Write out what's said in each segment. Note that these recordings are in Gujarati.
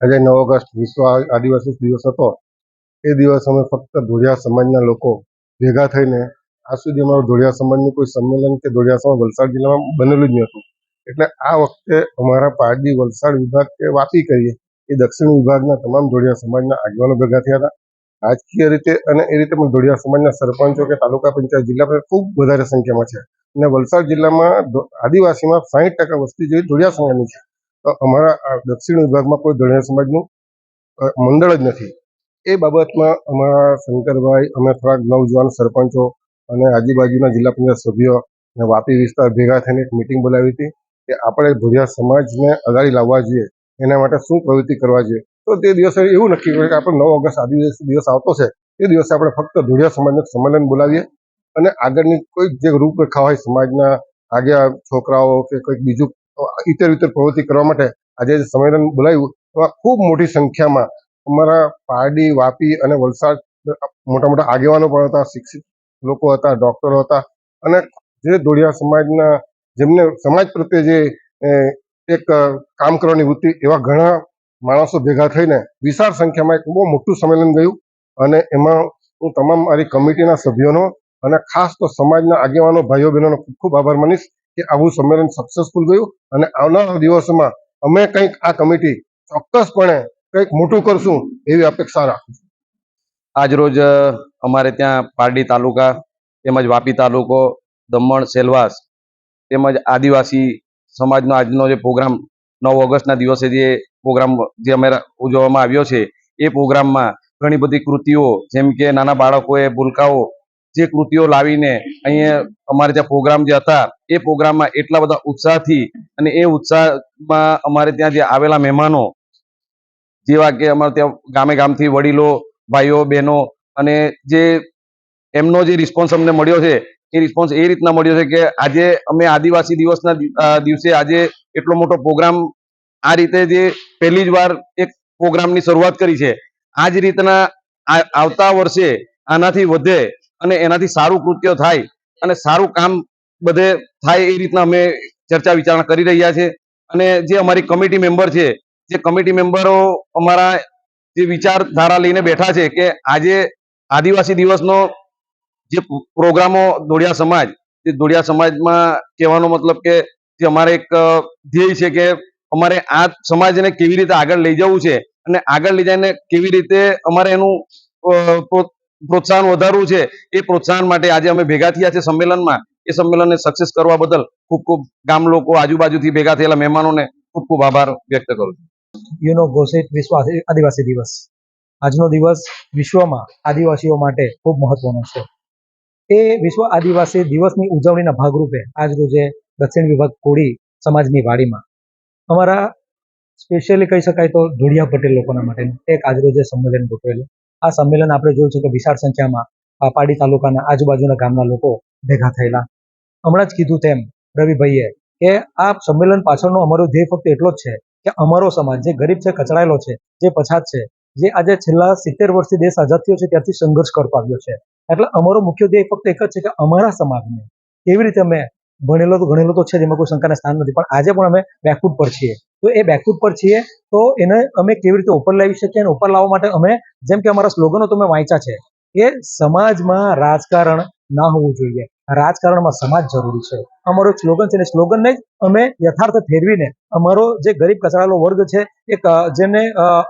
આજે નવ ઓગસ્ટ વિશ્વ આદિવાસી દિવસ હતો. એ દિવસ અમે ફક્ત ધોળિયા સમાજના લોકો ભેગા થઈને આજ સુધી અમારું ધોળિયા સમાજનું કોઈ સંમેલન કે ધોળિયા સમાજ વલસાડ જિલ્લામાં બનેલું જ નહોતું એટલે આ વખતે અમારા પારડી વલસાડ વિભાગ કે વાપી કરીએ એ દક્ષિણ વિભાગના તમામ ધોળિયા સમાજના આગેવાનો ભેગા થયા હતા. રાજકીય રીતે અને એ રીતે પણ ધોળિયા સમાજના સરપંચો કે તાલુકા પંચાયત જિલ્લા પર ખૂબ વધારે સંખ્યામાં છે. અને વલસાડ જિલ્લામાં આદિવાસીમાં સાહીઠ ટકા વસ્તી જેવી ધોળિયા સમાજની છે. અમારા દક્ષિણ વિભાગમાં કોઈ ધોળિયા સમાજનું મંડળ જ નથી. એ બાબતમાં અમારા શંકરભાઈ, અમે થોડાક નવજવાન સરપંચો અને આજુબાજુના જિલ્લા પંચાયત સભ્યો અને વાપી વિસ્તાર ભેગા થઈને એક મિટિંગ બોલાવી હતી કે આપણે ધોળિયા સમાજને અગાડી લાવવા જોઈએ, એના માટે શું પ્રવૃત્તિ કરવા જોઈએ. તો તે દિવસે એવું નક્કી કર્યું કે આપણે નવ ઓગસ્ટ આદિવાસી દિવસ આવતો છે તે દિવસે આપણે ફક્ત ધોળિયા સમાજનું સંમેલન બોલાવીએ અને આગળની કોઈ જે રૂપરેખા હોય સમાજના આગળ છોકરાઓ કે કંઈક બીજું ઇતર ઇતર પ્રવૃત્તિ કરવા માટે આજે સંમેલન બોલાવ્યું એમાં ખૂબ મોટી સંખ્યામાં અમારા પારડી, વાપી અને વલસાડ મોટા મોટા આગેવાનો પણ હતા, શિક્ષિત લોકો હતા, ડોક્ટરો હતા અને જે ધોળિયા સમાજના, જેમને સમાજ પ્રત્યે જે એક કામ કરવાની વૃત્તિ, એવા ઘણા માણસો ભેગા થઈને વિશાળ સંખ્યામાં એક બહુ મોટું સંમેલન ગયું અને એમાં હું તમામ મારી કમિટીના સભ્યોનો અને ખાસ તો સમાજના આગેવાનો, ભાઈઓ બહેનોનો ખૂબ ખૂબ આભાર માનીશ. કે આવું સંમેલન સક્સેસફુલ ગયું અને આવનારા દિવસોમાં અમે કંઈક આ કમિટી ચોક્કસપણે કંઈક મોટું કરશું એવી અપેક્ષા રાખું છું. આજરોજ અમારે ત્યાં પારડી તાલુકા તેમજ વાપી તાલુકો, દમણ, સેલવાસ તેમજ આદિવાસી સમાજનો આજનો જે પ્રોગ્રામ નવ ઓગસ્ટના દિવસે જે પ્રોગ્રામ જે અમે ઉજવવામાં આવ્યો છે, એ પ્રોગ્રામમાં ઘણી બધી કૃતિઓ જેમ કે નાના બાળકોએ ભૂલકાઓ જે કૃતિઓ લાવીને અહીંયા અમારે ત્યાં પ્રોગ્રામ જે હતા, એ પ્રોગ્રામમાં એટલા બધા ઉત્સાહથી અને એ ઉત્સાહમાં અમારે ત્યાં જે આવેલા મહેમાનો, જેવા કે અમારે ત્યાં ગામે ગામથી વડીલો, ભાઈઓ, બહેનો અને જે એમનો જે રિસ્પોન્સ અમને મળ્યો છે, એ રિસ્પોન્સ એ રીતના મળ્યો છે કે આજે અમે આદિવાસી દિવસના દિવસે આજે એટલો મોટો પ્રોગ્રામ આ રીતે જે પહેલી જ વાર એક પ્રોગ્રામની શરૂઆત કરી છે. આ જ રીતના આવતા વર્ષે આનાથી વધે અને એનાથી સારું કૃત્ય થાય અને સારું કામ બધે થાય એ રીતના અમે ચર્ચા વિચારણા કરી રહ્યા છે. અને જે અમારી કમિટી મેમ્બર છે, જે કમિટી મેમ્બરો અમારા જે વિચારધારા લઈને બેઠા છે કે આજે આદિવાસી દિવસનો જે પ્રોગ્રામો દોડિયા સમાજ, તે દોડિયા સમાજમાં કહેવાનો મતલબ કે જે અમારે એક ધ્યેય છે કે અમારે આ સમાજને કેવી રીતે આગળ લઈ જવું છે અને આગળ લઈ જઈને કેવી રીતે અમારે એનું પ્રોત્સાહન વધારવું છે, એ પ્રોત્સાહન માટે આજે અમે ભેગા થયા છે સંમેલનમાં. એ સંમેલનને સક્સેસ કરવા બદલ ખૂબ ખૂબ ગામ લોકો આજુબાજુથી ભેગા થયેલા મહેમાનોને ખૂબ ખૂબ આભાર વ્યક્ત કરું છું. યુનો ઘોષિત વિશ્વ આદિવાસી દિવસ. આજનો દિવસ વિશ્વમાં આદિવાસીઓ માટે ખૂબ મહત્વનો છે. એ વિશ્વ આદિવાસી દિવસની ઉજવણીના ભાગરૂપે આજ રોજે દક્ષિણ વિભાગ કોળી સમાજની વાડીમાં. અમારા સ્પેશિયલી કહી શકાય તો ઢોળિયા પટેલ લોકોના માટે એક આજરોજે સંમેલન ગોઠવેલું. આ સંમેલન આપણે જોયું છે કે વિશાળ સંખ્યામાં પાડી તાલુકાના આજુબાજુના ગામના લોકો ભેગા થયેલા. હમણાં જ કીધું તેમ રવિભાઈએ કે આ સંમેલન પાછળનો અમારો ધ્યેય ફક્ત એટલો જ છે કે અમારો સમાજ જે ગરીબ છે, કચડાયેલો છે, જે પછાત છે, જે આજે છેલ્લા સિત્તેર વર્ષથી દેશ આઝાદ થયો છે, ત્યારથી સંઘર્ષ કરતો આવ્યો છે. એટલે અમારો મુખ્ય ધ્યેય ફક્ત એક જ છે કે અમારા સમાજને એવી રીતે અમે ભણેલો તો ગણેલો તો છે જેમાં કોઈ શંકાને સ્થાન નથી. પણ આજે પણ અમે બેકફૂટ પર છીએ. તો એ બેકફૂટ પર છીએ. તો એને અમે કેવી રીતે ઉપર લાવી શકીએ અને ઉપર લાવવા માટે અમે જેમ કે અમારા સ્લોગનો તમે વાંચ્યા છે એ સમાજમાં રાજકારણ ના હોવું જોઈએ. રાજકારણમાં સમાજ જરૂરી છે. અમારો એક સ્લોગન છે ને સ્લોગનને જ અમે યથાર્થ ફેરવીને અમારો જે ગરીબ કચડાયેલો વર્ગ છે, એક, જેને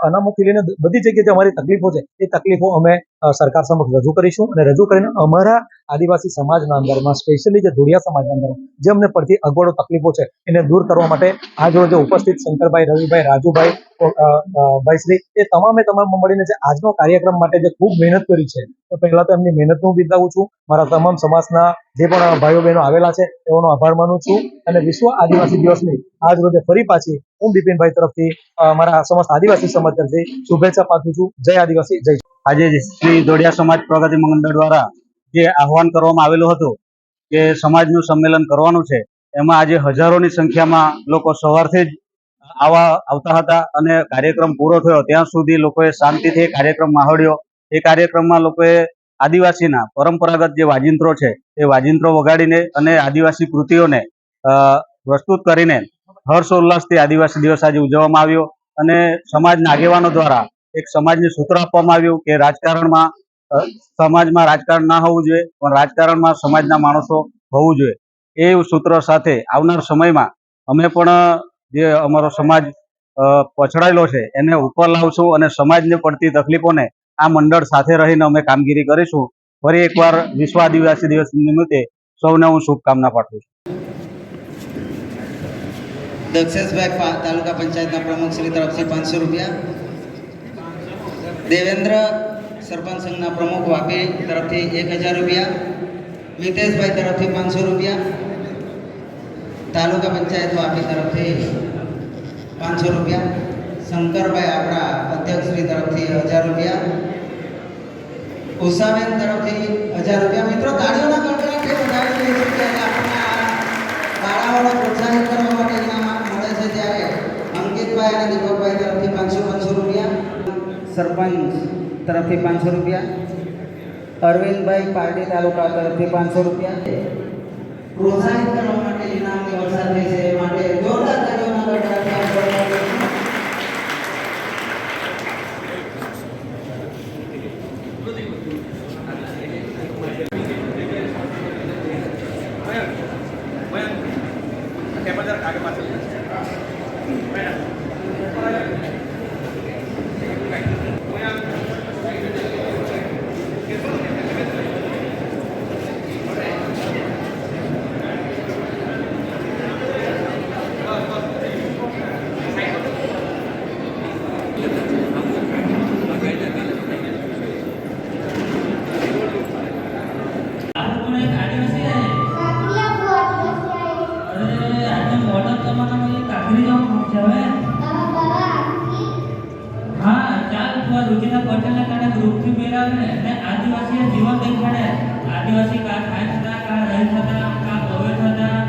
અનામતથી લઈને બધી જગ્યાએ અમારી તકલીફો છે, એ તકલીફો અમે સરકાર સમક્ષ રજૂ કરીશું અને રજૂ કરીને અમારા આદિવાસી સમાજના અંદરમાં સ્પેશિયલી જે ધુડિયા સમાજના અંદર જે અમને પડતી અગવડો, તકલીફો છે, એને દૂર કરવા માટે આજ રોજે ઉપસ્થિત શંકરભાઈ, રવિભાઈ, રાજુભાઈ ભાઈશ્રી એ તમામે તમામ મળીને જે આજનો કાર્યક્રમ માટે જે ખૂબ મહેનત કરી છે, તો પહેલા તો એમની મહેનત હું બિરદાવું છું. મારા તમામ સમાજના જે પણ ભાઈઓ બહેનો આવેલા છે તેઓનો આભાર માનું છું. અને વિશ્વ આદિવાસી દિવસની આજ રોજે ફરી પાછી હું બિપિનભાઈ તરફથી મારા સમસ્ત આદિવાસી સમાજ તરફથી શુભેચ્છા પાઠવું છું. જય આદિવાસી, જય આજે શ્રી દોડિયા સમાજ પ્રગતિ મંડળ દ્વારા જે આહવાન કરવામાં આવેલું હતું, કે સમાજનું સંમેલન કરવાનું છે, એમાં આજે હજારોની સંખ્યામાં લોકો સવારથી જ આવા આવતા હતા અને કાર્યક્રમ પૂરો થયો. ત્યાં સુધી લોકોએ શાંતિથી કાર્યક્રમ માહોડ્યો એ કાર્યક્રમમાં લોકોએ આદિવાસીના પરંપરાગત જે વાજિંત્રો છે, એ વાજિંત્રો વગાડીને અને આદિવાસી કૃતિઓને પ્રસ્તુત કરીને હર્ષોલ્લાસથી આદિવાસી દિવસ આજે ઉજવવામાં આવ્યો. અને સમાજના આગેવાનો દ્વારા એક સમાજને સૂત્ર આપવામાં આવ્યું કે રાજકારણમાં સમાજમાં રાજકારણ ના હોવું જોઈએ, પણ રાજકારણમાં સમાજના માણસો હોવું જોઈએ. એ સૂત્ર સાથે આવનાર સમયમાં અમે પણ જે અમારો સમાજ પછડાયેલો છે, એને ઉપર લાવશું અને સમાજને પડતી તકલીફોને આ મંડળ સાથે રહીને અમે કામગીરી કરીશું. ફરી એકવાર વિશ્વ આદિવાસી દિવસ નિમિત્તે સૌને હું શુભકામના પાઠવું છું. દક્ષેશભાઈ તાલુકા પંચાયતના પ્રમુખ શ્રી તરફથી પાંચસો રૂપિયા. દેવેન્દ્ર સરપંચ સંઘના પ્રમુખ વાપી તરફથી એક હજાર રૂપિયા. મિતેશભાઈ તરફથી પાંચસો રૂપિયા. તાલુકા પંચાયત વાપી તરફથી પાંચસો રૂપિયા. શંકરભાઈ આપણા અધ્યક્ષ શ્રી તરફથી હજાર રૂપિયા. ઉષાબેન તરફથી હજાર રૂપિયા. મિત્રો તાળીઓના ગણગણાટથી વધાવી દઈશું કે આપણને આ શાળાઓને પ્રોત્સાહિત કરવા માટે ઇનામ મળે છે. ત્યારે અંકિતભાઈ અને દીપકભાઈ તરફથી પાંચસો પાંચસો રૂપિયા. સરપંચ તરફથી પાંચસો રૂપિયા. અરવિંદભાઈ પાર્ટી તાલુકા તરફથી પાંચસો રૂપિયા. પ્રોત્સાહિત કરવા માટે ઇનામની વરસાદ થઈ છે એ માટે જોરદાર તાળીઓના ગણગણાટથી આપણે વધાવી ચાલ તું આ કારણે રોગથી મેળવે ને, અને આદિવાસીએ જીવન દેખાડે. આદિવાસી કા ખાય થતા, કા રહે થતા, કા ભવે થતા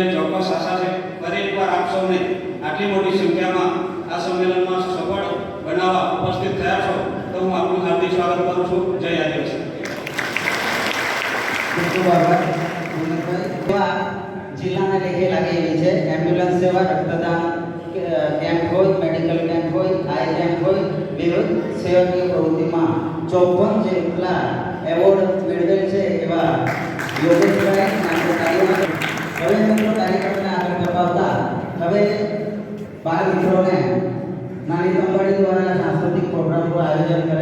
એવી ચોક્કસ આશા છે ફરી એકવાર આપ સૌને આટલી મોટી સંખ્યામાં આ સંમેલનમાં સફળ બનાવવા ઉપસ્થિત થયા છો, તો હું આપનું હાર્દિક સ્વાગત કરું છું. જય આદિવાસી. જિલ્લાના લેખે લાગી એવી છે? એમ્બ્યુલન્સ સેવા, રક્તદાન કેમ્પ હોય, મેડિકલ કેમ્પ હોય, આઈ કેમ્પ હોય વિવિધ સેવાકીય પ્રવૃત્તિમાં ચોપન જેટલા એવોર્ડ મેળવેલ છે એવા યોગેશભાઈ હવે મિત્રો કાર્યક્રમને આગળ ધપાવતા હવે બાળ મિત્રોને નાની કંપની દ્વારા સાંસ્કૃતિક પ્રોગ્રામનું આયોજન કરેલ છે